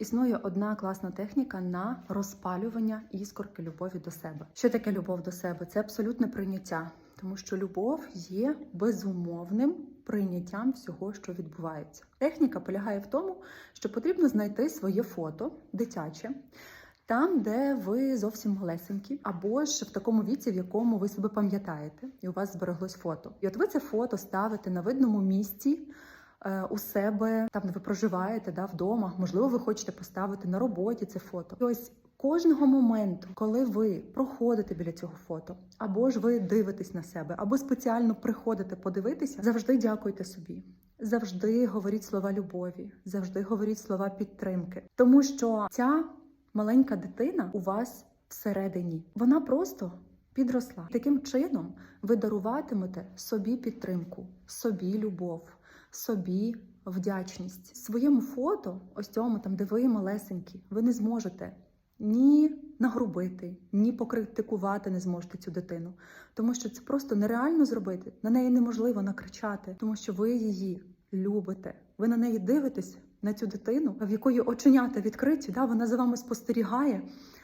Існує одна класна техніка на розпалювання іскорки любові до себе. Що таке любов до себе? Це абсолютне прийняття, тому що любов є безумовним прийняттям всього, що відбувається. Техніка полягає в тому, що потрібно знайти своє фото дитяче. Там, де ви зовсім малесенькі, або ж в такому віці, в якому ви себе пам'ятаєте, і у вас збереглось фото. І от ви це фото ставите на видному місці у себе, там де ви проживаєте, да, вдома. Можливо, ви хочете поставити на роботі це фото. І ось кожного моменту, коли ви проходите біля цього фото, або ж ви дивитесь на себе, або спеціально приходите подивитися, завжди дякуйте собі. Завжди говоріть слова любові, завжди говоріть слова підтримки, тому що ця маленька дитина у вас всередині. Вона просто підросла. Таким чином ви даруватимете собі підтримку, собі любов, собі вдячність. Своєму фото, ось цьому там, де ви малесенькі, ви не зможете. Ні нагрубити, ні покритикувати не зможете цю дитину, тому що це просто нереально зробити. На неї неможливо накричати, тому що ви її любите. Ви на неї дивитесь на цю дитину, в якої оченята відкриті, да, вона за вами спостерігає,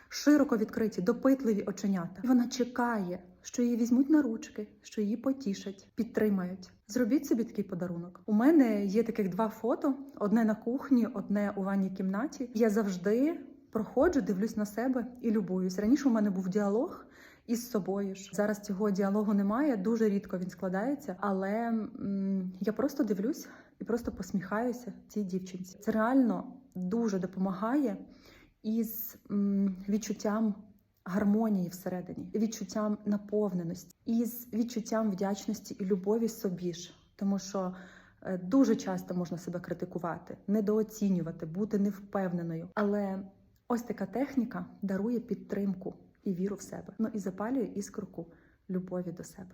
широко відкриті, допитливі оченята. І вона чекає, що її візьмуть на ручки, що її потішать, підтримають. Зробіть собі такий подарунок. У мене є таких два фото: одне на кухні, одне у ванній кімнаті. Я завжди проходжу, дивлюсь на себе і любуюсь. Раніше у мене був діалог. Із собою ж зараз цього діалогу немає. Дуже рідко він складається, але м, я просто дивлюсь і просто посміхаюся цій дівчинці. Це реально дуже допомагає із м, відчуттям гармонії всередині, відчуттям наповненості, із відчуттям вдячності і любові собі ж, тому що. е, Дуже часто можна себе критикувати, недооцінювати, бути невпевненою. Але ось така техніка дарує підтримку і віру в себе. Ну і запалює іскорку любові до себе.